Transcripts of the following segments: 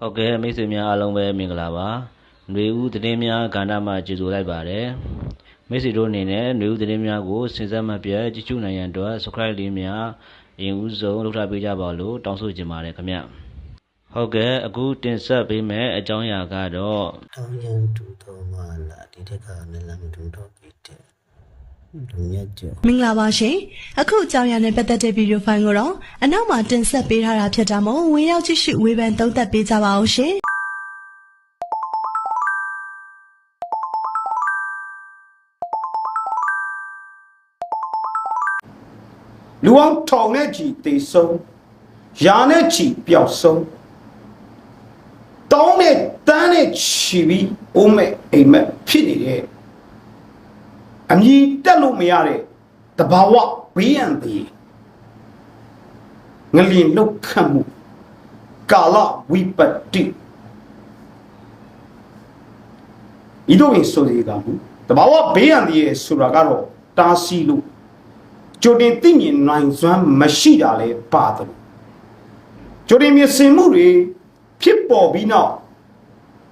ဟုတ်ကဲ့မိတ်ဆွေများအားလုံးပဲမင်္ဂလာပါຫນွေဦးသတင်းများကဏ္ဍမှာကြိုဆိုလိုက်ပါတယ်မိတ်ဆွေတို့အနေနဲ့ຫນွေဦးသတင်းများကိုစဉ်ဆက်မပြတ်ကြည့်ရှုနိုင်ရန်အတွက် subscribe လေးများအရင်ဦးဆုံးလုပ်ထားပေးကြပါလို့တောင်းဆိုချင်ပါတယ်ခင်ဗျဟုတ်ကဲ့အခုတင်ဆက်ပေးမယ့်အကြောင်းအရာကတော့ တောင်းရန်တူတော်မှလာဒီတက်ကလည်းလမ်းမတူတော့ပြီတဲ့လူ မြတ်ကျော်မင်္ဂလာပါရှင်အခုအကြောင်းအရာနဲ့ပတ်သက်တဲ့ဗီဒီယိုဖိုင်ကိုတော့အနောက်မှာတင်ဆက်ပေးထားတာဖြစ်တာမို့ဝင်ရောက်ကြည့်ရှုဝေဖန်သုံးသပ်ပေးကြပါအောင်ရှင်လူအောင်ထောင်နဲ့ချီတေဆုံးယာနဲ့ချီပျောက်ဆုံးတောင်းနဲ့တန်းနဲ့ချီပြီးအိုးမဲ့အိမ်မဲ့ဖြစ်နေတဲ့ အမြည်တက်လို့မရတဲ့တဘာဝဘေးရန်သေးငလျင်လုတ်ခတ်မှုကာလဝိပတ္တိဤတို့ရင်ဆိုစီကမှုတဘာဝဘေးရန်သေးရဲ့ဆိုတာကတော့တားဆီးလို့ကြိုတင်သိမြင်နိုင်စွမ်းမရှိတာလဲပါတယ်ကြိုတင်မြင်စင်မှုတွေဖြစ်ပေါ်ပြီးနောက်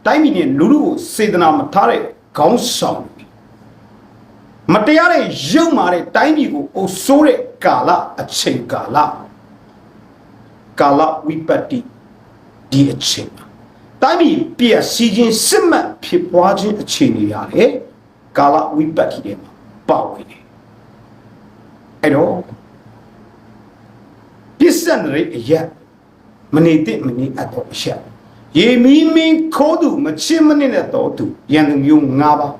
တိုင်းပြည်နဲ့လူလူကိုစေတနာမထားတဲ့ခေါင်းဆောင်တွေ မတရားတဲ့ရုပ်မာတဲ့တိုင်းပြည်ကိုအုပ်ဆိုးတဲ့ကာလအချိန်ကာလကာလဝိပတ္တိဒီအချိန်မှာတိုင်းပြည်ပြည့်စည်ခြင်းစစ်မှတ်ဖြစ်ပွားခြင်းအခြေအနေရတယ်ကာလဝိပတ္တိတွေမှာပါဝင်တယ်အဲ့တော့ပြစ္ဆန်ရိအရက်မနေတဲ့မနေအပ်တော့အရက်ရေမီမင်းခိုးသူမချစ်မနစ်တဲ့တော်သူရန်သူမျိုး၅ပါး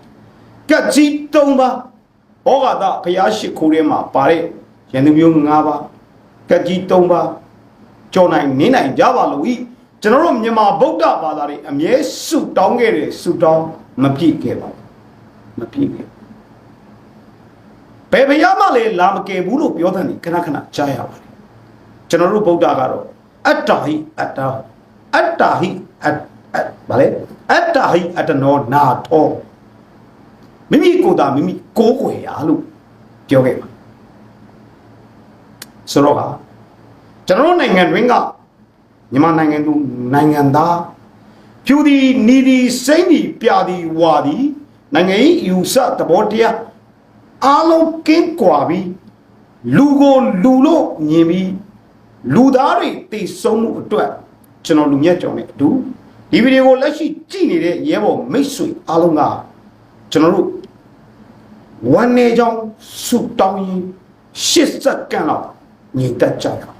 ကတ်ကြီး၃ပါး ဩဃာတဘုရားရှိခိုးထဲမှာပါတဲ့ရန်သူမျိုး၅ပါးကတ်ကြီး၃ပါးကြော်နိုင်နင်းနိုင်ကြပါလို့ဤကျွန်တော်တို့မြန်မာဗုဒ္ဓဘာသာတွေအမြဲဆုတောင်းခဲ့တယ်ဆုတောင်းမပြည့်ခဲ့ပါဘူးမပြည့်ခဲ့ဘူးဘယ်ဘုရားမှလည်းလာမကယ်ဘူးလို့ပြောတဲ့နေခဏခဏကြားရပါတယ်ကျွန်တော်တို့ဗုဒ္ဓကတော့အတ္တဟိအတ္တအတ္တဟိအတ္တဗါလေအတ္တဟိအတ္တနောနာထော မိမိကိုယ်သာမိမိကိုးကွယ်ရလို့ပြောခဲ့ပါဆိုတော့ကကျွန်တော်တို့နိုင်ငံတွင်းကမြန်မာနိုင်ငံသူနိုင်ငံသားဖြူဒီနီဒီစိမ့်ဒီပြဒီဝါဒီနိုင်ငံရေးယူဆသဘောတရားအားလုံးကင်းကွာပြီးလူကိုလူလို့မြင်ပြီးလူသားတွေတည်ဆုံးမှုအတွက်ကျွန်တော်လူမြတ်ကြောင်နဲ့အတူဒီဗီဒီယိုကိုလက်ရှိကြည့်နေတဲ့ရဲဘော်မိတ်ဆွေအားလုံးက ကျွန်တော်တို့ဝန်နေကြောင်ဆုတောင်းရင်ရှစ်စက္ကန့်လောက်ညီတက်ကြရအောင်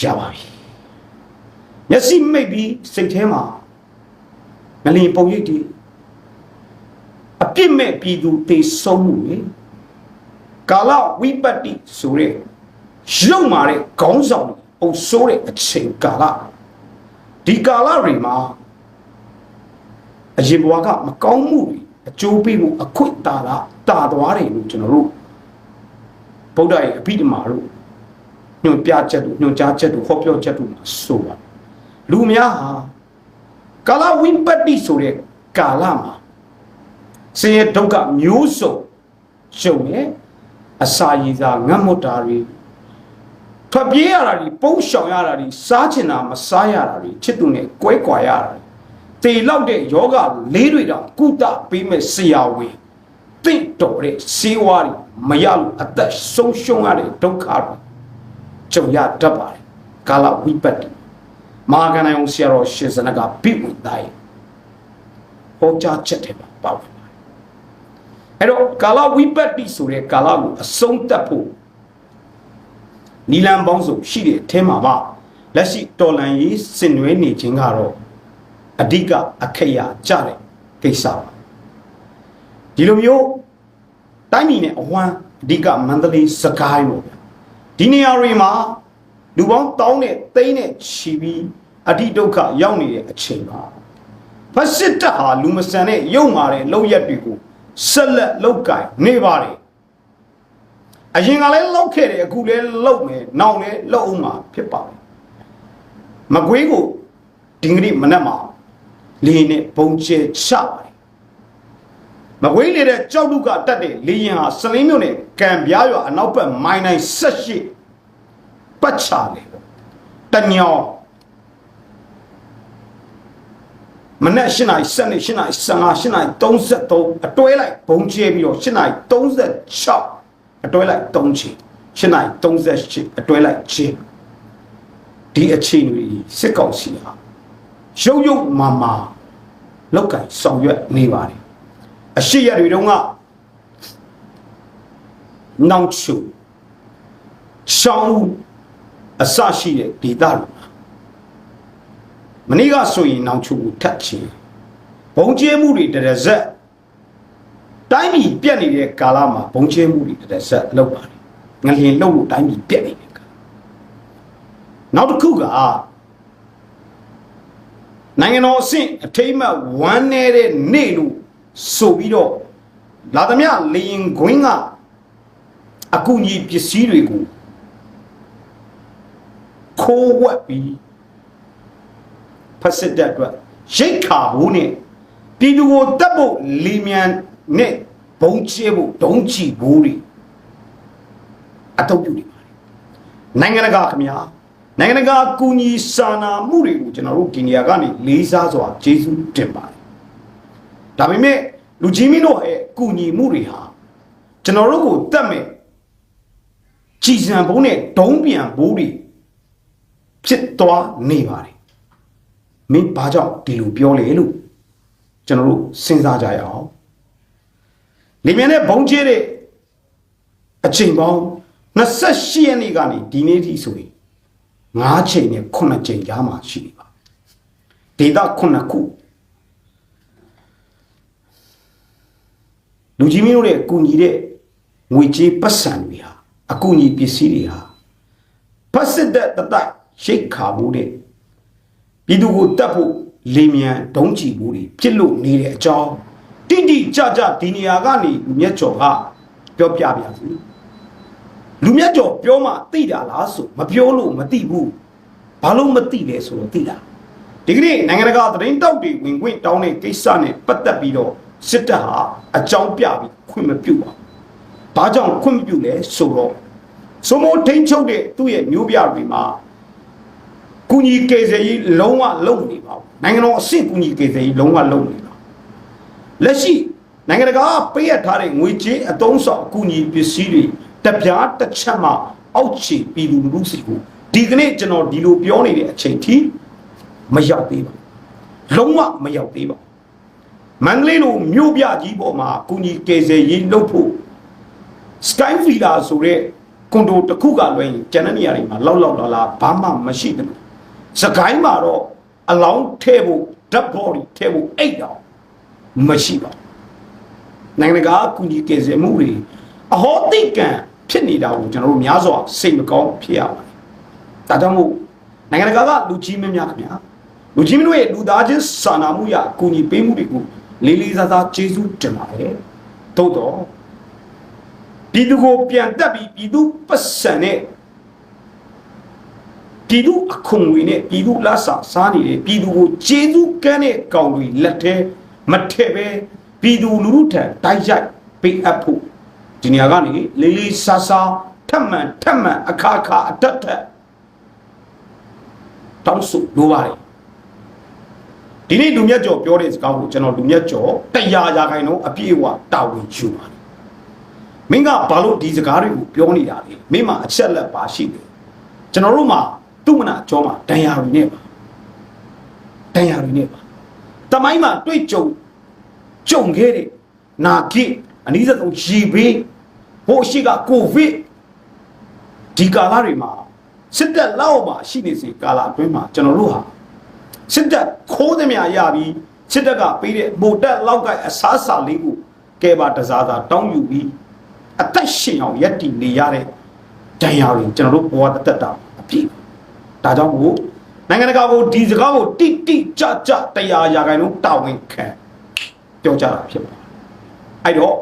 ရပါပြီမျက်စိမိတ်ပြီးစိတ်ထဲမှာငလျင်ပုံရိပ်တည်အပြစ်မဲ့ပြည်သူတေဆုံးမှုလေ ကာလဝိပတ္တိဆိုတဲ့ရုပ်မာတဲ့ခေါင်းဆောင်တွေအုပ်ဆိုးတဲ့အချိန်ကာလဒီကာလတွေမှာအရင်ဘဝကမကောင်းမှုတွေအကျိုးပေးမှုအခွင့်တာတာတာသွားတယ်လို့ကျွန်တော်တို့ဗုဒ္ဓရဲ့အဘိဓမ္မာတို့ညွှန်ပြချက်တို့ညွှန်ကြားချက်တို့ဟောပြောချက်တို့မှာဆိုပါလူများဟာကာလဝိပတ္တိဆိုတဲ့ကာလမှာဆင်းရဲဒုက္ခမျိုးစုံကျုံရဲ့ အစာရည်စာငတ်မွတ်တာတွေထွက်ပြေးရတာတွေပုံရှောင်ရတာတွေစားချင်တာမစားရတာတွေချစ်သူနဲ့ကွဲကွာရတာတွေတေလောက်တဲ့ယောဂလေးတွေတော့ကုသပေးမဲ့ဆရာဝန်တင့်တော်တဲ့စေဝါးတွေမရလို့အသက်ဆုံးရှုံးရတဲ့ဒုက္ခတွေကြုံရတတ်ပါတယ်ကာလဝိပတ္တိမဟာကဏ္ဍအောင်ဆရာတော်ရှင်စနကပြိဝင်တိုင်းဟောကြားချက်တွေပါပါဝင်ပါတယ် အဲ့တော့ကာလဝိပတ္တိဆိုတဲ့ကာလကိုအဆုံးသတ်ဖို့နီလန်ပေါင်းစုံရှိတဲ့အထဲမှာပါလက်ရှိတော်လန်ရေးဆင်နွှဲနေခြင်းကတော့အဓိကအခရာကြတဲ့ကိစ္စပါဒီလိုမျိုးတိုင်းပြည်နဲ့အဝမ်းအဓိကမန္တလေးစကိုင်းပေါ့ဗျာဒီနေရာတွေမှာလူပေါင်းတောင်းနဲ့သိန်းနဲ့ချီပြီးအတိဒုက္ခရောက်နေတဲ့အချိန်ပါဖက်စစ်တပ်ဟာလူမဆန်တဲ့ရုပ်မာတဲ့လောက်ရက်တွေကို ဆက်လက်လောက်ကင်နေပါတယ်အရင်ကလည်းလောက်ခဲ့တယ်အခုလည်းလောက်မယ်နောက်လည်းလောက်အောင်မှာဖြစ်ပါတယ်မကွေးကိုဒီကနေ့မနက်မှာလေနဲ့ဘုံကျဲချပါတယ်မကွေးနေတဲ့ကြောက်လူကတက်တဲ့လေရင်ဟာစလင်းမြို့နယ်ကံပြားရွာအနောက်ဘက်မိုင်နိုင်78ပတ်ချလေပေါ့တညောင် မနေ့၈နိုင်7နိုင်8နိုင်15 8နိုင်33အတွဲလိုက်ဘုံကျဲပြီးတော့8နိုင်36အတွဲလိုက်3ချီ8နိုင်38အတွဲလိုက်ချင်းဒီအချိန်တွေစစ်ကောင်စီဟာရုပ်ရုပ်မာမာလောက်ကင်ဆောင်ရွက်နေပါတယ်အရှိရတွေတုန်းကနောင်ချုရှောင်းအစရှိတဲ့ဒေသတွေ မှာမနေ့ကဆိုရင်နောင်ချုကိုထတ်ချင်ဘုံကျဲမှုတွေတရဇက်တိုင်းပြည်ပြက်နေတဲ့ကာလမှာဘုံကျဲမှုတွေတရဇက်လောက်ပါတယ်ငလျင်လောက်လို့တိုင်းပြည်ပြက်နေတဲ့ကာလနောက်တစ်ခုကနိုင်ငံတော်အဆင့်အထိမ့်မှတ်ဝမ်းနေတဲ့နေ့လို့ဆိုပြီးတော့လာသမျှလေရင်ခွင်းကအကူကြီးပစ္စည်းတွေကိုခိုးဝက်ပြီး ဖက်စစ်တပ်အတွက်ရိတ်ခါဘူးနဲ့ပြည်သူကိုတပ်ဖို့လီမြန်နဲ့ဘုံချဲဖို့ဒုံးချီဘူးတွေအတော့ပြုနေပါတယ်နိုင်ငံတကာခင်ဗျာနိုင်ငံတကာကူညီစာနာမှုတွေကိုကျွန်တော်တို့ဒီနေရာကနေလေးစားစွာကျေးဇူးတင်ပါတယ်ဒါပေမဲ့လူကြီးမင်းတို့ရဲ့ကူညီမှုတွေဟာကျွန်တော်တို့ကိုတတ်မဲ့ကြည်စံဘုံနဲ့ဒုံးပြန်ဘိုးတွေဖြစ်သွားနေပါတယ် မင်းဘာကြောင့်ဒီလိုပြောလဲလို့ကျွန်တော်တို့စဉ်းစားကြရအောင်လေမြန်နဲ့ဘုံကျဲတဲ့အချိန်ပေါင်း28ရက်နေ့ကနေဒီနေ့ထိဆိုရင်9ချိန်နဲ့9ချိန်ကြားမှာရှိနေပါဒေတာ9ခုလူကြီးမင်းတို့ရဲ့အကူညီတဲ့ငွေကြေးပတ်စံတွေဟာအကူညီပစ္စည်းတွေဟာဖတ်စစ်တဲ့တတိုက်ရိတ်ခါမှုတဲ့ ပြည်သူကိုတတ်ဖို့လေမြန်ဒုံးချီမှုတွေပြစ်လို့နေတဲ့အကြောင်းတိတိကျကျဒီနေရာကနေလူမျက်ကျော်ကပြောပြပြစီလူမျက်ကျော်ပြောမှသိတာလားဆိုမပြောလို့မသိဘူးဘာလို့မသိလဲဆိုတော့သိတာဒီကနေ့နိုင်ငံတကာသတင်းတောက်တွေဝင်ခွင့်တောင်းတဲ့ကိစ္စနဲ့ပတ်သက်ပြီးတော့စစ်တပ်ဟာအကြောင်းပြပြီးခွင့်မပြုပါဘူးဘာကြောင့်ခွင့်မပြုလဲဆိုတော့စမိုးထိန်ချုပ်တဲ့သူ့ရဲ့မျိုးပြတွေမှာ ကုညီကေစရေးလုံးဝလုံနေပါဘူးနိုင်ငံတော်အဆင့်ကုညီကေစရေးလုံးဝလုံနေပါလက်ရှိနိုင်ငံတကာပေးရထားတဲ့ငွေကြေးအသုံးဆောင်ကုညီပစ္စည်းတွေတပြားတစ်ချက်မှအောက်ခြေပြည်သူလူထုစီကိုဒီကနေ့ကျွန်တော်ဒီလိုပြောနေတဲ့အချိန်ထိမရောက်သေးပါဘူးလုံးဝမရောက်သေးပါဘူးမန္တလေးလိုမြို့ပြကြီးပေါ်မှာကုညီကေစရေးလုပ်ဖို့ Sky Villa ဆိုတဲ့ကွန်ဒိုတစ်ခုကလွှဲရင်ကျန်တဲ့နေရာတွေမှာလောက်လောက်လာလာဘာမှမရှိဘူး စကိုင်းမှာတော့အလောင်းထဲဖို့ဓာတ်ဘော်ဒီထဲဖို့အိတ်တော့မရှိပါဘူးနိုင်ငံတကာကုညီကေစမှုတွေအဟောတိကံဖြစ်နေတာကိုကျွန်တော်တို့များစွာစိတ်မကောင်းဖြစ်ရပါတယ်ဒါကြောင့်မို့နိုင်ငံတကာကလူကြီးမင်းများခင်ဗျာလူကြီးမင်းတို့ရဲ့လူသားချင်းစာနာမှုရအကူအညီပေးမှုတွေကိုလေးလေးစားစားကျေးဇူးတင်ပါတယ်သို့တော့ပြည်သူကိုပြန်တက်ပြီးပြည်သူပတ်စံနဲ့ ပြည်သူအခွန်ငွေနဲ့ပြည်သူလက်စာစားနေတဲ့ပြည်သူကိုကျေးဇူးကမ်းတဲ့ကောင်တွေလက်ထဲမထည့်ပဲပြည်သူလူထုထံတိုက်ရိုက်ပေးအပ်ဖို့ဒီနေရာကနေလေးလေးစားစားထပ်မှန်ထပ်မှန်အခါခါအတက်တက်တောင်းဆိုလိုပါတယ်ဒီနေ့လူမြတ်ကျော်ပြောတဲ့စကားကိုကျွန်တော်လူမြတ်ကျော်တရားရာခိုင်နှုန်းအပြည့်အဝတာဝန်ယူပါတယ်မင်းကဘာလို့ဒီစကားတွေကိုပြောနေတာလဲမင်းမှာအချက်လက်ပါရှိတယ်ကျွန်တော်တို့မှာ သူ့မနာကြောမှာဒဏ်ရာတွေနဲ့ပါဒဏ်ရာတွေနဲ့ပါတမိုင်းမှာတွေ့ကြုံကြုံခဲ့တဲ့နာကိအနည်းဆုံးရီဘေးဟိုရှိကကိုဗစ်ဒီကာလတွေမှာစစ်တပ်လောက်မှာရှိနေစီကာလအတွင်းမှာကျွန်တော်တို့ဟာစစ်တပ်ခိုးသမျှရပြီးစစ်တပ်ကပေးတဲ့မိုတက်လောက်ကအစားအစာလေးကိုကဲပါတစားစားတောင်းယူပြီးအသက်ရှင်အောင်ရက်တည်နေရတဲ့ဒဏ်ရာတွေကျွန်တော်တို့ဘဝတစ်သက်တာအပြည့် ဒါကြောင့်မို့နိုင်ငံတကာကိုဒီစကားကိုတိတိကျကျတရားရာခိုင်နှုန်းတာဝန်ခံပြောကြတာဖြစ်ပါတယ်အဲ့တော့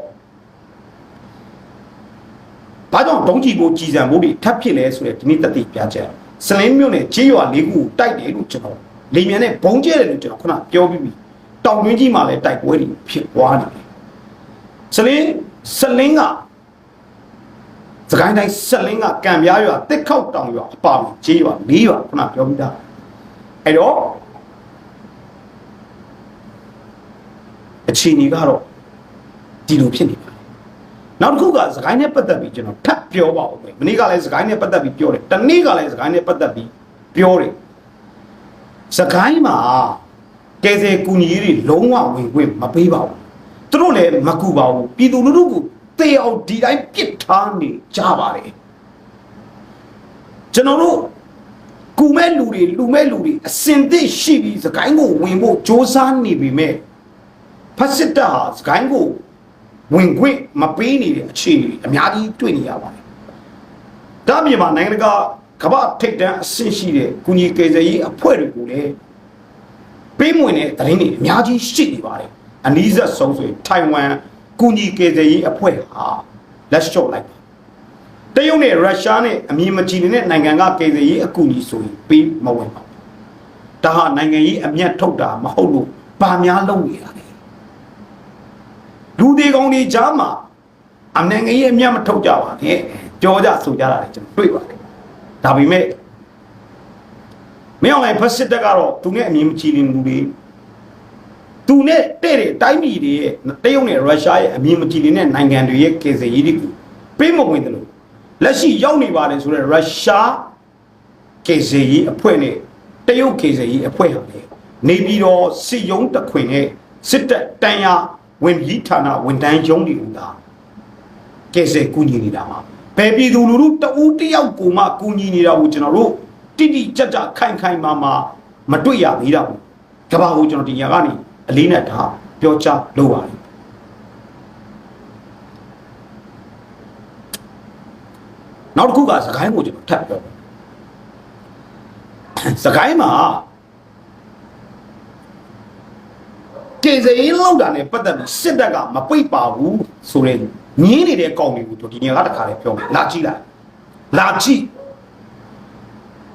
ဘာကြောင့်ဒုံးကြည့်ဖို့ကြည်စံဖို့ဒီထပ်ဖြစ်လဲဆိုတဲ့ဒီနေ့တတိပြချက်စလင်းမြို့နယ်ကြေးရွာလေးခုကိုတိုက်တယ်လို့ကျွန်တော်လေမြန်နဲ့ဘုံကျဲတယ်လို့ကျွန်တော်ခုနပြောပြီးပြီတောင်တွင်းကြီးမှာလည်းတိုက်ပွဲတွေဖြစ်သွားနေတယ်စလင်းစလင်းက စကိုင်းတိုင်းစလင်းကကံပြားရွာတစ်ခေါက်တောင်ရွာအပါဝင်ကြေးရွာ၄ရွာခုနပြောပြီးသားအဲ့တော့အခြေအနေကတော့ဒီလိုဖြစ်နေပါတယ်နောက်တစ်ခုကစကိုင်းနဲ့ပတ်သက်ပြီးကျွန်တော်ထပ်ပြောပါဦးမယ်မနေ့ကလည်းစကိုင်းနဲ့ပတ်သက်ပြီးပြောတယ်တနေ့ကလည်းစကိုင်းနဲ့ပတ်သက်ပြီးပြောတယ်စကိုင်းမှာကယ်ဆယ်ကူညီရေးတွေလုံးဝဝင်ခွင့်မပေးပါဘူးသူတို့လည်းမကူပါဘူးပြည်သူလူထုကို တေအောင်ဒီတိုင်းပစ်ထားနေကြပါတယ်ကျွန်တော်တို့ကူမဲ့လူတွေလူမဲ့လူတွေအစင်သစ်ရှိပြီးစကိုင်းကိုဝင်ဖို့စ조사နေပြီမဲ့ဖက်စစ်တပ်ဟာစကိုင်းကိုဝင်ခွင့်မပေးနေတဲ့အခြေအနေအများကြီးတွေ့နေရပါတယ်ဒါအပြင်မှာနိုင်ငံတကာကမ္ဘာထိပ်တန်းအဆင့်ရှိတဲ့ကုညီကေဇယ်ရေးအဖွဲ့တွေကိုလည်းပေးမဝင်တဲ့သတင်းတွေအများကြီးရှိနေပါတယ်အနည်းဆက်ဆုံးဆိုရင်ထိုင်ဝမ် ကုညီကေဇယ်ရေးအဖွဲ့ဟာလက်လျှော့လိုက်တယ်တရုတ်နဲ့ရုရှားနဲ့အမြင်မကြည်နေတဲ့နိုင်ငံကကေဇယ်ရေးအကူအညီဆိုရင်ပေးမဝင်ပါဘူးဒါဟာနိုင်ငံရေးအမျက်ထုတ်တာမဟုတ်လို့ဗာများလုပ်နေတာလေလူတွေကောင်တွေကြားမှာအနိုင်ငံရေးအမျက်မထုတ်ကြပါနဲ့ကြောကြဆိုကြတာလေကျွန်တော်တွေ့ပါတယ်ဒါပေမဲ့မင်းအောင်လိုက်ဖက်စစ်တပ်ကတော့သူနဲ့အမြင်မကြည်တဲ့လူတွေ သူနဲ့တဲ့တဲ့တိုင်းပြည်တွေရဲ့တရုတ်နဲ့ရုရှားရဲ့အမြင်မကြည်တဲ့နိုင်ငံတွေရဲ့ကေဇယ်ရေးတွေကိုပေးမဝင်တယ်လို့လက်ရှိရောက်နေပါတယ်ဆိုတော့ရုရှားကေဇယ်ရေးအဖွဲ့နဲ့တရုတ်ကေဇယ်ရေးအဖွဲ့ဟာလေနေပြီးတော့စစ်ရုံးတခွင်နဲ့စစ်တပ်တန်ရာဝင်ကြီးဌာနဝန်တန်းရုံးတွေကိုဒါကေဇယ်ကူညီနေတာမှာဘယ်ပြည်သူလူထုတဦးတယောက်ကိုမှကူညီနေတာကိုကျွန်တော်တို့တိတိကျကျခိုင်ခိုင်မာမာမတွေ့ရသေးတာဘူးကဘာကိုကျွန်တော်ဒီညကနေ အလေးနဲ့ဒါပြောချလုပ်ပါတယ်နောက်တစ်ခုကစကိုင်းကိုကျွန်တော်ထပ်ပြောစကိုင်းမှာကေဇေးလောက်တာနဲ့ပတ်သက်ပြီးစစ်တပ်ကမပိတ်ပါဘူးဆိုတဲ့ငင်းနေတဲ့ကောင်တွေကိုတို့ဒီညကတခါလေးပြောမယ်လာကြည့်လိုက်လာကြည့်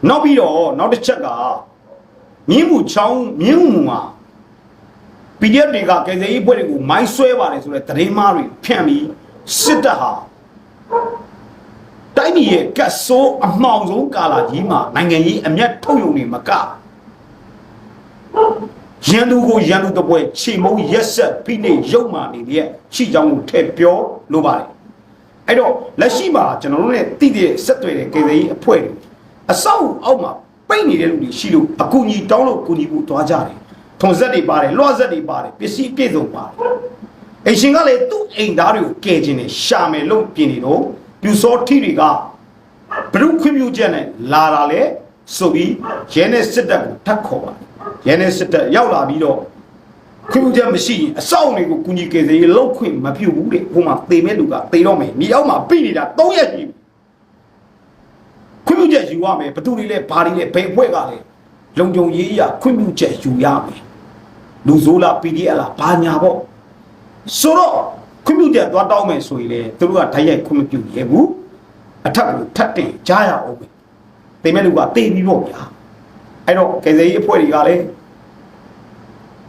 နောက်ပြီးတော့နောက်တစ်ချက်ကမြင်းမှုချောင်းမြင်းမှုမှာ PDF တွေကကယ်ဆယ်ရေးဖွဲ့တွေကိုမိုင်းဆွဲပါတယ်ဆိုတဲ့သတင်းမားတွေဖြန့်ပြီးစစ်တပ်ဟာတိုင်းပြည်ရဲ့ကတ်ဆိုးအမှောင်ဆုံးကာလကြီးမှာနိုင်ငံရေးအမျက်ထုတ်ယုံနေမကရန်သူကိုရန်သူတပွဲခြေမုံရက်ဆက်ဖိနေရုပ်မာနေတဲ့ရှိကြောင်းကိုထည့်ပြောလိုပါတယ်အဲ့တော့လက်ရှိမှာကျွန်တော်တို့ ਨੇ တည်တဲ့ဆက်သွယ်တဲ့ကယ်ဆယ်ရေးအဖွဲ့တွေအဆောက်အောက်မှာပိတ်နေတဲ့လူတွေရှိလို့အကူအညီတောင်းလို့ကူညီဖို့တွားကြတယ် ထုံဆက်တွေပါတယ်လွှတ်ဆက်တွေပါတယ်ပစ္စည်းပြည့်စုံပါတယ်အရှင်ကလည်းသူ့အိမ်သားတွေကိုကယ်ခြင်းနဲ့ရှာမယ်လို့ပြင်နေတော့ပြူစောထီတွေကဘရုခွင့်ပြုချက်နဲ့လာတာလေဆိုပြီးရဲနဲ့စစ်တပ်ကိုထပ်ခေါ်ပါတယ်ရဲနဲ့စစ်တပ်ရောက်လာပြီးတော့ခွင့်ပြုချက်မရှိရင်အဆောက်တွေကိုကုညီကယ်ဆယ်ရေးလောက်ခွင့်မပြုဘူးတဲ့ဟိုမှာတေမဲ့လူကတေတော့မယ်မြေအောက်မှာပြိနေတာ၃ရက်ကြီးခွင့်ပြုချက်ယူရမယ်ဘသူတွေလဲဘာတွေလဲဘယ်ဘွဲ့ကလဲလုံကြုံရေးအရခွင့်ပြုချက်ယူရမယ် လူဆိုးလား PDF လားဘာညာပေါ့ဆိုတော့ခွင့်ပြုချက်သွားတောင်းမယ်ဆိုရင်လေသူတို့ကဓာတ်ရိုက်ခွင့်မပြုရဲဘူးအထက်ကိုထပ်တင်ကြားရအောင်ပဲတေမဲ့လူကတေပြီးပေါ့ဗျာအဲ့တော့ကယ်ဆယ်ရေးအဖွဲ့တွေကလည်း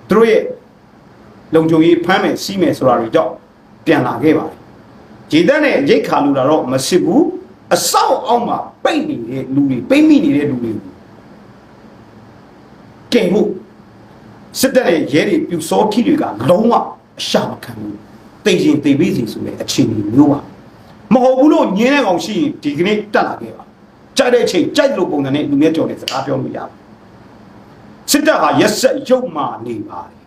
သူတို့ရဲ့လုံခြုံရေးဖမ်းမယ်စီးမယ်ဆိုတာတွေကြောင့်ပြန်လာခဲ့ပါတယ်ဂျေတန်းနဲ့ရိတ်ခါလူတာတော့မစစ်ဘူးအဆောက်အောက်မှာပိတ်နေတဲ့လူတွေပိတ်မိနေတဲ့လူတွေကိုကင်ဖို့ စစ်တပ်ရဲ့ရဲတွေပြူစောထီတွေကလုံးဝအရှာမခံဘူးတိတ်ရင်တိတ်ပေးစီဆိုတဲ့အခြေအနေမျိုးပါမဟုတ်ဘူးလို့ညင်းတဲ့ကောင်ရှိရင်ဒီကနေ့တက်လာခဲ့ပါကြိုက်တဲ့အချိန်ကြိုက်လို့ပုံစံနဲ့လူမျိုးကြော်တဲ့စကားပြောလို့ရပါစစ်တပ်ဟာရက်ဆက်ရုပ်မာနေပါတယ်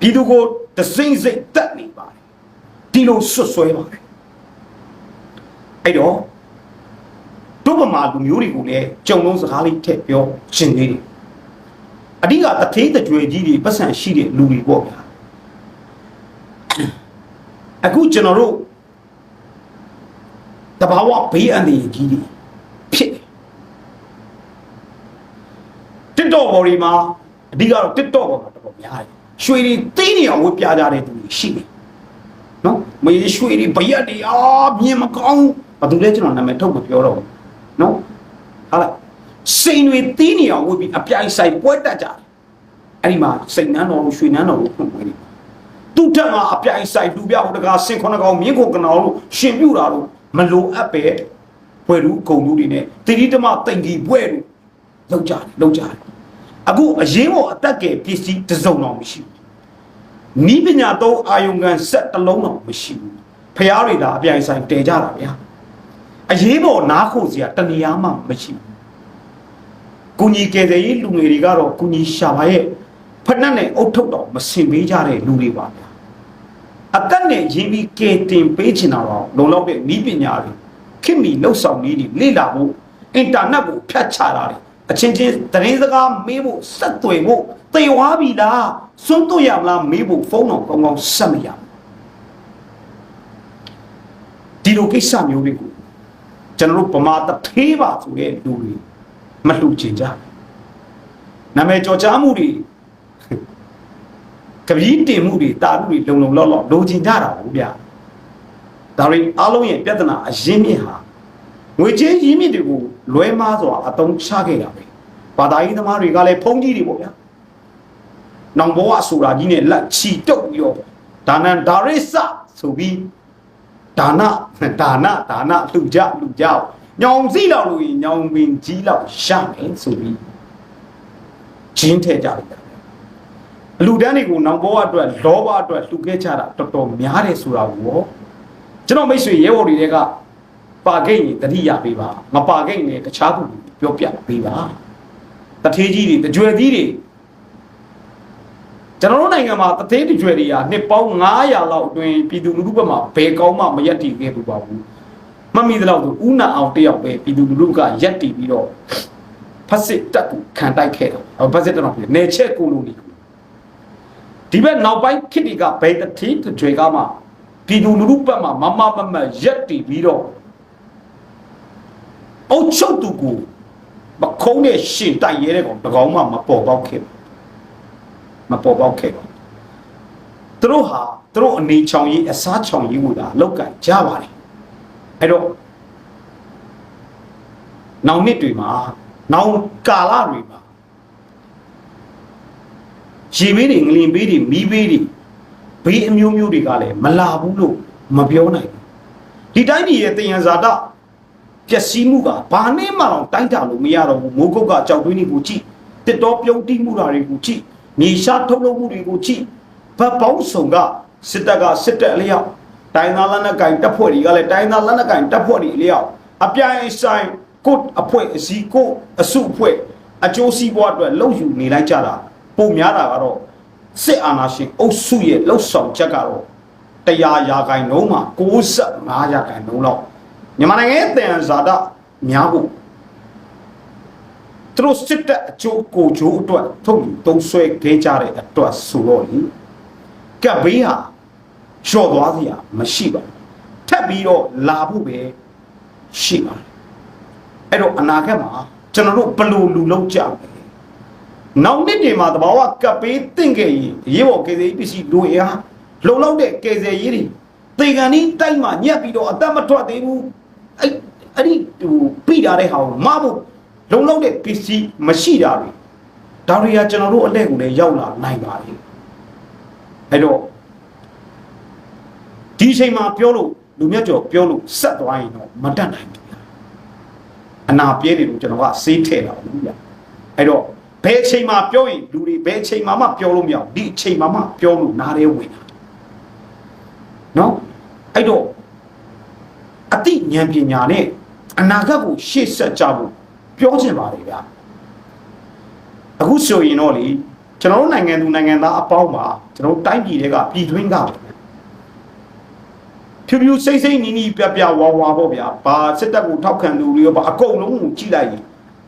ပြည်သူကိုတစိမ့်စိတ်တက်နေပါတယ်ဒီလိုဆွတ်ဆွဲပါတယ်အဲ့တော့တို့ဗမာလူမျိုးတွေကိုလည်းကြုံလုံးစကားလေးထည့်ပြောရှင်သေးတယ် အဓိကတထေးတကြွယ်ကြီးတွေပတ်စံရှိတဲ့လူတွေပေါ့ဗျာအခုကျွန်တော်တို့တဘာဝဘေးအန္တရာယ်ကြီးတွေဖြစ်တယ် TikTok ပေါ်ဒီမှာအဓိကတော့ TikTok ပေါ်မှာတော်တော်များတယ်ရွှေတွေတင်းနေအောင်ဝတ်ပြကြတဲ့သူတွေရှိတယ်နော်မင်းရွှေတွေဗရက်တွေအာမြင်မကောင်းဘာသူလဲကျွန်တော်နာမည်ထုတ်မပြောတော့ဘူးနော်ဟာလိုက် စိန်တွေတင်းနေအောင်ဝတ်ပြီးအပြိုင်ဆိုင်ပွဲတက်ကြတယ်အဲ့ဒီမှာစိန်နန်းတော်ကိုရွှေနန်းတော်ကိုဖွင့်ပွဲနေသူ့ထက်ကအပြိုင်ဆိုင်လူပြဟိုတကားစင်ခုနှစ်ကောင်မြင်းကိုကနောင်လို့ရှင်ပြူတာလို့မလိုအပ်ပဲဘွယ်လူဂုံလူတွေနဲ့တိတိတမတိမ်ကြီးဘွဲလို့လောက်ကြတယ်လောက်ကြတယ်အခုအရေးပေါ်အတက်ကယ်ပစ္စည်းတစ်စုံတော့မရှိဘူးနီးပညာသုံးအာယုံကန်ဆက်တစ်လုံးတော့မရှိဘူးဖျားတွေဒါအပြိုင်ဆိုင်တည်ကြတာဗျာအရေးပေါ်နားခိုစရာတဏှာမှမရှိဘူး ကုညီကယ်ဆယ်ရေးလူငယ်တွေကတော့ကုညီရှာပါရဲ့ဖက်နှက်နဲ့အုတ်ထုတ်တော့မစင်ပေးကြတဲ့လူတွေပါဗျာအသက်နဲ့ရင်းပြီးကယ်တင်ပေးချင်တာတော့လုံလောက်တဲ့ဤပညာတွေခင်မီလှုပ်ဆောင်နည်းတွေလေ့လာဖို့အင်တာနက်ကိုဖြတ်ချတာတွေအချင်းချင်းသတင်းစကားမေးဖို့ဆက်သွယ်ဖို့သေဝါပြီလားစွန့်တို့ရမလားမေးဖို့ဖုန်းတော့ကောင်းကောင်းဆက်မရဘူးဒီလိုကိစ္စမျိုးတွေကိုကျွန်တော်တို့ဗမာတထေးပါဆိုတဲ့လူတွေ မလှူချင်ကြဘူးနာမည်ကြော်ကြားမှုတွေကပီးတင်မှုတွေတာမှုတွေလုံလုံလောက်လောက်လိုချင်ကြတာဘူးဗျာဒါတွေအားလုံးရဲ့ပြဿနာအရင်းမြစ်ဟာငွေချင်းရင်းမြစ်တွေကိုလွဲမားစွာအသုံးချခဲ့တာပဲဘာသာရေးသမားတွေကလည်းဖုံးကြီးတွေပေါ့ဗျာနောင်ဘောအဆူရာကြီးနဲ့လက်ချီတုပ်ပြီးတော့ဒါနန်ဒါရိစဆိုပြီးဒါနဒါနဒါနလှူကြလှူကြ ညောင်စည်းလောက်လို့ညောင်ပင်ကြီးလောက်ရှာမယ်ဆိုပြီးဂျင်းထဲကြတယ်အလူတန်းတွေကိုနောင်ဘောအတွက်လောဘအတွက်လှူခဲ့ကြတာတော်တော်များတယ်ဆိုတာကိုရောကျွန်တော်မိတ်ဆွေရဲဘော်တွေကပါကိတ်ရင်တတိယပေးပါမပါကိတ်နဲ့တခြားသူပြောပြပေးပါတထေးကြီးတွေတကြွယ်ကြီးတွေကျွန်တော်တို့နိုင်ငံမှာတထေးတကြွယ်တွေကနှစ်ပေါင်း900လောက်အတွင်းပြည်သူလူထုဘက်မှာဘယ်ကောင်းမှမရက်တည်ခဲ့ဘူးပါဘူး မမီသလောက်ဆိုဥနာအောင်တယောက်ပဲပြည်သူလူထုကရက်တည်ပြီးတော့ဖက်စစ်တက်ကိုခံတိုက်ခဲ့တော့ဖက်စစ်တက်တော့နေချက်ကိုလိုနေဒီဘက်နောက်ပိုင်းခစ်တွေကဘယ်တတိတကြွယ်ကမှပြည်သူလူထုဘက်မှာမမမမရက်တည်ပြီးတော့အုတ်ချုပ်သူကိုမခုံးတဲ့ရှင်တိုက်ရဲတဲ့ကောင်တကောင်မှမပေါ်ပေါက်ခဲ့မပေါ်ပေါက်ခဲ့တော့သူတို့ဟာသူတို့အနေချောင်ရေးအစားချောင်ရေးကိုဒါလောက်ကကြပါတယ် အဲ့တော့နောင်နှစ်တွေမှာနောင်ကာလတွေမှာရေဘေးတွေငလင်ဘေးတွေမီးဘေးတွေဘေးအမျိုးမျိုးတွေကလည်းမလာဘူးလို့မပြောနိုင်ဘူးဒီတိုင်းပြည်ရဲ့တယံဇာတပျက်စီးမှုကဘာနဲ့မှတော့တိုင်းတာလို့မရတော့ဘူးမိုးကုတ်ကကြောက်တွင်းတွေကိုကြည့်တစ်တော်ပြုံးတိမှုတာတွေကိုကြည့်မြေရှားထုတ်လုပ်မှုတွေကိုကြည့်ဗတ်ပေါင်းစုံကစစ်တပ်ကစစ်တပ်အလျောက် တိုင်းသားလက်နက်ကင်တပ်ဖွဲ့တွေကလည်းတိုင်းသားလက်နက်ကင်တပ်ဖွဲ့တွေအလျောက်အပြိုင်ဆိုင်ကိုအဖွဲ့အစည်းကိုအစုအဖွဲ့အကျိုးစီးပွားအတွက်လှုပ်ယူနေလိုက်ကြတာပုံများတာကတော့စစ်အာဏာရှင်အုပ်စုရဲ့လှုပ်ဆောင်ချက်ကတော့တရားရာခိုင်နှုန်းမှာ65ရာခိုင်နှုန်းလောက်မြန်မာနိုင်ငံရဲ့တန်ဇာတများဖို့သူတို့စစ်တပ်အကျိုးကိုကျိုးအတွက်ထုတ်ယူသုံးဆွဲခဲ့ကြတဲ့အတွက်ဆိုတော့လေကပ်ဘေးဟာ လျှော့သွားစရာမရှိပါဘူးထပ်ပြီးတော့လာဖို့ပဲရှိပါတယ်အဲ့တော့အနာဂတ်မှာကျွန်တော်တို့ဘယ်လိုလူလုံးကြမလဲနောက်နှစ်တွေမှာတဘာဝကပ်ပေးတင့်ခဲ့ရင်ရေးပေါ်ကေစေးပစ္စည်းလူရအားလုံလောက်တဲ့ကေစေးရေးတွေတေကန်ဒီတိုက်မှာညက်ပြီးတော့အသက်မထွက်သေးဘူးအဲ့အဲ့ဒီဟိုပြတာတဲ့ဟာကိုမဖို့လုံလောက်တဲ့ပစ္စည်းမရှိတာတွေဒါတွေကကျွန်တော်တို့အလက်ကိုလည်းရောက်လာနိုင်ပါလေအဲ့တော့ ဒီအချိန်မှာပြောလို့လူမြတ်ကျော်ပြောလို့ဆက်သွားရင်တော့မတတ်နိုင်ဘူးအနာပြဲနေလို့ကျွန်တော်ကစေးထည့်တာဘူးဗျအဲ့တော့ဘယ်အချိန်မှာပြောရင်လူတွေဘယ်အချိန်မှာမှပြောလို့မရဘူးဒီအချိန်မှာမှပြောလို့နားရဲဝင်တာနော်အဲ့တော့အတိဉာဏ်ပညာနဲ့အနာဂတ်ကိုရှေ့ဆက်ကြဖို့ပြောချင်ပါတယ်ဗျာအခုဆိုရင်တော့လေကျွန်တော်တို့နိုင်ငံသူနိုင်ငံသားအပေါင်းပါကျွန်တော်တို့တိုင်းပြည်တွေကပြည်တွင်းက ဖြူဖြူစိမ့်စိမ့်နီးနီးပြပြဝါဝါပေါ့ဗျာဘာစစ်တပ်ကိုထောက်ခံသူတွေရောဘာအကုန်လုံးကိုကြည့်လိုက်ရင်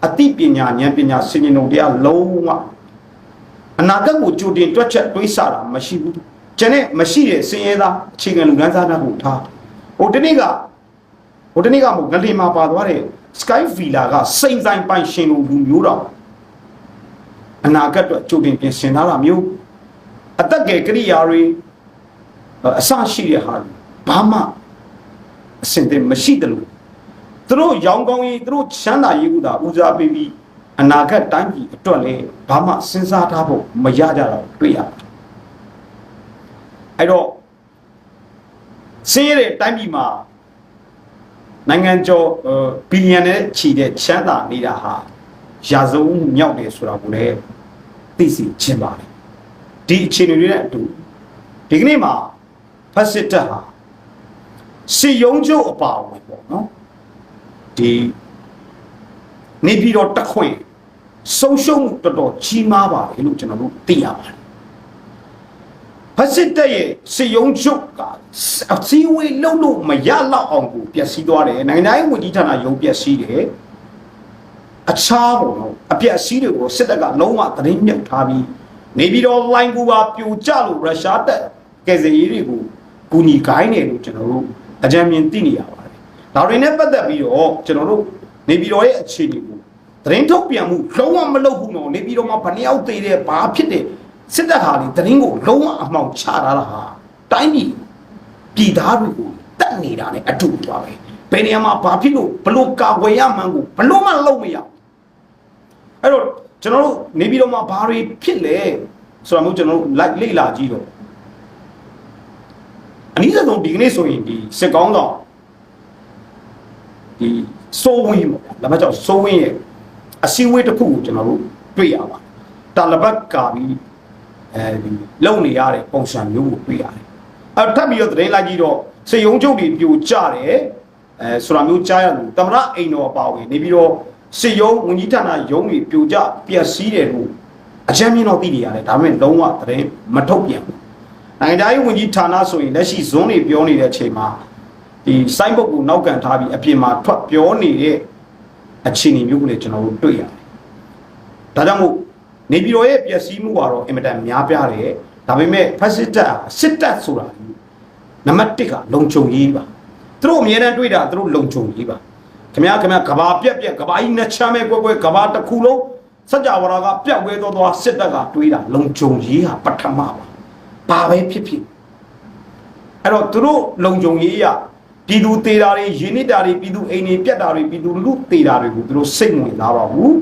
အသိပညာဉာဏ်ပညာစင်ရင်တို့တရားလုံးဝအနာဂတ်ကိုကြိုတင်တွက်ချက်တွေးဆတာမရှိဘူးကျန်တဲ့မရှိတဲ့စင်ရဲသားအခြေခံလူကန်းစားသားကိုထားဟိုတနေ့ကဟိုတနေ့ကမို့ငလင်မှာပါသွားတဲ့ Sky Villa ကစိမ့်ဆိုင်ပိုင်ရှင်လူလူမျိုးတော်အနာဂတ်အတွက်ကြိုတင်ပြင်ဆင်ထားတာမျိုးအတက်ကယ်ကိရိယာတွေအစရှိတဲ့ဟာ ဘာမှအစင်တဲ့မရှိတယ်လို့သူတို့ရောင်းကောင်းရေးသူတို့ချမ်းသာရေးကူတာဦးစားပေးပြီးအနာဂတ်တိုင်းပြည်အတွက်လည်းဘာမှစဉ်းစားထားဖို့မရကြတော့တွေ့ရတယ်အဲ့တော့စင်းရတဲ့တိုင်းပြည်မှာနိုင်ငံကျော်ဘီလီယံနဲ့ချီတဲ့ချမ်းသာနေတာဟာရာဇဝမြောက်တယ်ဆိုတာကိုလည်းသိစီချင်းပါတယ်ဒီအခြေအနေတွေနဲ့အတူဒီကနေ့မှာဖက်စစ်တပ်ဟာ စီယုံကျုပ်အပါအဝင်ပေါ့နော်ဒီနေပြည်တော်တက်ခွင့်ဆုံးရှုံးမှုတော်တော်ကြီးမားပါတယ်လို့ကျွန်တော်တို့သိရပါတယ်ဖက်စစ်တပ်ရဲ့စီယုံကျုပ်ကအစည်းအဝေးလုံးလို့မရတော့အောင်ကိုပျက်စီးသွားတယ်နိုင်ငံတိုင်းဝန်ကြီးဌာနရုံးပျက်စီးတယ်အခြားပေါ့နော်အပျက်စီးတွေကိုစစ်တပ်ကလုံးဝသတင်းမြုပ်ထားပြီးနေပြည်တော်လိုင်းကူပါပြိုကျလို့ရုရှားတပ်ကယ်ဆယ်ရေးတွေကိုကူညီခိုင်းတယ်လို့ကျွန်တော်တို့ အကြံဉာဏ်သိနေရပါတယ်။ဒါတွေနဲ့ပတ်သက်ပြီးတော့ကျွန်တော်တို့နေပြည်တော်ရဲ့အခြေအနေကိုသတင်းထုတ်ပြန်မှုလုံးဝမလုပ်ဘူးနော်နေပြည်တော်မှာဗနေရောက်သေးတယ်ဘာဖြစ်တယ်စစ်တပ်ဟာလေသတင်းကိုလုံးဝအမှောင်ချထားတာဟာတိုင်းပြည်ပြည်သားတွေကိုတတ်နေတာ ਨੇ အတူတူပါပဲဘယ်နေရာမှာဘာဖြစ်လို့ဘလို့ကာဝယ်ရမှန်းကိုဘလို့မှလုပ်မရဘူးအဲ့တော့ကျွန်တော်တို့နေပြည်တော်မှာဘာတွေဖြစ်လဲဆိုတာမျိုးကျွန်တော်တို့လိုက်လေ့လာကြည့်တော့အနည်း ဆုံးဒီကနေ့ဆိုရင်ဒီစစ်ကောင်းဆောင်ဒီစိုးဝင်းပေါ့ဒါမှကြောင့်စိုးဝင်းရဲ့အစည်းအဝေးတစ်ခုကိုကျွန်တော်တို့တွေ့ရပါတယ်တာလဘတ်ကာပြီးအဲဒီလုံနေရတဲ့ပုံစံမျိုးကိုတွေ့ရတယ်အဲထပ်ပြီးတော့သတင်းလိုက်ကြည့်တော့စေယုံကျုပ်တွေပြိုကျတယ်အဲဆိုတာမျိုးကြားရတယ်တမရအိမ်တော်အပါဝင်နေပြီးတော့စေယုံဝန်ကြီးဌာနရုံးတွေပြိုကျပျက်စီးတယ်လို့အချမ်းမြင်တော့သိနေရတယ်ဒါပေမဲ့လုံးဝသတင်းမထုတ်ပြန်ဘူး နိုင်ငံသားရေးဝန်ကြီးဌာနဆိုရင်လက်ရှိဇွန်းတွေပြောနေတဲ့အချိန်မှာဒီစိုင်းဘုတ်ကိုနောက်ကန်ထားပြီးအပြင်မှာထွက်ပြောနေတဲ့အခြေအနေမျိုးကိုလည်းကျွန်တော်တို့တွေ့ရတယ်။ဒါကြောင့်မို့နေပြည်တော်ရဲ့ပျက်စီးမှုကတော့အင်မတန်များပြားတယ်။ဒါပေမဲ့ဖက်စစ်တပ်စစ်တပ်ဆိုတာနံပါတ်1ကလုံခြုံရေးပါ။သူတို့အများနဲ့တွေ့တာသူတို့လုံခြုံရေးပါ။ခင်ဗျားခင်ဗျားကဘာပြက်ပြက်ကဘာကြီးနဲ့ချမ်းမဲ့ကွဲကွဲကဘာတစ်ခုလုံးစကြဝဠာကပြက်ဝဲသွားသွားစစ်တပ်ကတွေးတာလုံခြုံရေးဟာပထမပါ။ ဘာပဲဖြစ်ဖြစ်အဲ့တော့သူတို့လုံခြုံရေးရပြည်သူသေးတာတွေရင်းနစ်တာတွေပြည်သူအိမ်တွေပြက်တာတွေပြည်သူလူသေးတာတွေကိုသူတို့စိတ်ဝင်စားပါဘူး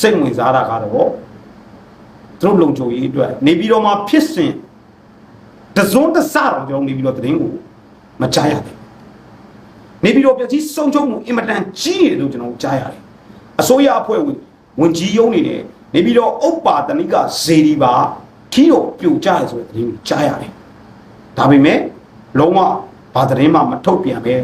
စိတ်ဝင်စားတာကတော့သူတို့လုံခြုံရေးအတွက်နေပြည်တော်မှာဖြစ်စဉ်တစုံတစတော့ကျွန်တော်နေပြည်တော်သတင်းကိုမကြားရဘူးနေပြည်တော်ပြည်ကြီးစုံချုံမှုအင်မတန်ကြီးတယ်လို့ကျွန်တော်ကြားရတယ်အစိုးရအဖွဲ့ဝင်ဝင်ကြီးရုံးနေတယ်နေပြည်တော်ဥပ္ပါတနိကဇေဒီပါ ထီးတော့ပြိုကျရဆိုတဲ့သတင်းကိုကြားရတယ်ဒါပေမဲ့လုံးဝဘာသတင်းမှမထုတ်ပြန်ပဲ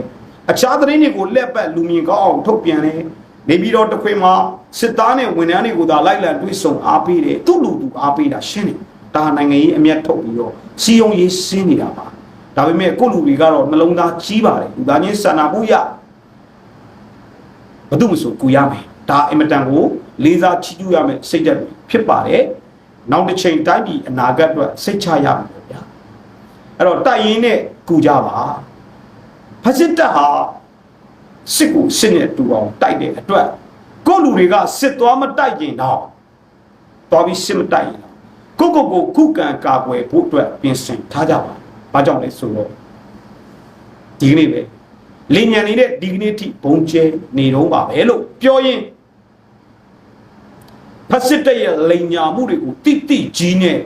အခြားသတင်းတွေကိုလက်ပတ်လူမြင်ကောင်းအောင်ထုတ်ပြန်တယ်နေပြီးတော့တခွေမှာစစ်သားနဲ့ဝန်ထမ်းတွေကိုသာလိုက်လံတွေးဆုံအားပေးတယ်သူ့လူသူအားပေးတာရှင်းတယ်ဒါနိုင်ငံရေးအမျက်ထုတ်ပြီးတော့စီယုံရေးစင်းနေတာပါဒါပေမဲ့ကိုလူတွေကတော့နှလုံးသားကြီးပါတယ်လူသားချင်းစာနာမှုရဘာလို့မဆိုကူရမယ်ဒါအင်မတန်ကိုလေးစားချီးကျူးရမယ်စိတ်ဓာတ်ဖြစ်ပါတယ် နောက်တစ်ချိန်တိုင်းပြည်အနာဂတ်အတွက်စိတ်ချရမယ်ဗျာအဲ့တော့တိုက်ရင်နဲ့ကူကြပါဖက်စစ်တပ်ဟာစစ်ကိုစစ်နဲ့တူအောင်တိုက်တဲ့အတွက်ကိုလူတွေကစစ်သွားမတိုက်ရင်တော့သွားပြီးစစ်မတိုက်ရင်တော့ကိုကိုကိုခုခံကာကွယ်ဖို့အတွက်ပြင်ဆင်ထားကြပါဘာကြောင့်လဲဆိုတော့ဒီကနေ့ပဲလင်ညံနေတဲ့ဒီကနေ့ထိဘုံကျဲနေတော့ပါပဲလို့ပြောရင် ဖက်စစ်တပ်ရဲ့လိန်ညာမှုတွေကိုတိတိကြီးနဲ့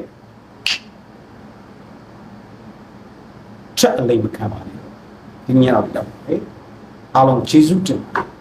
ချက်အလိမ်မခံပါနဲ့ဒီညတော့တော့ဟဲ့အားလုံးကျေးဇူးတင်ပါတယ်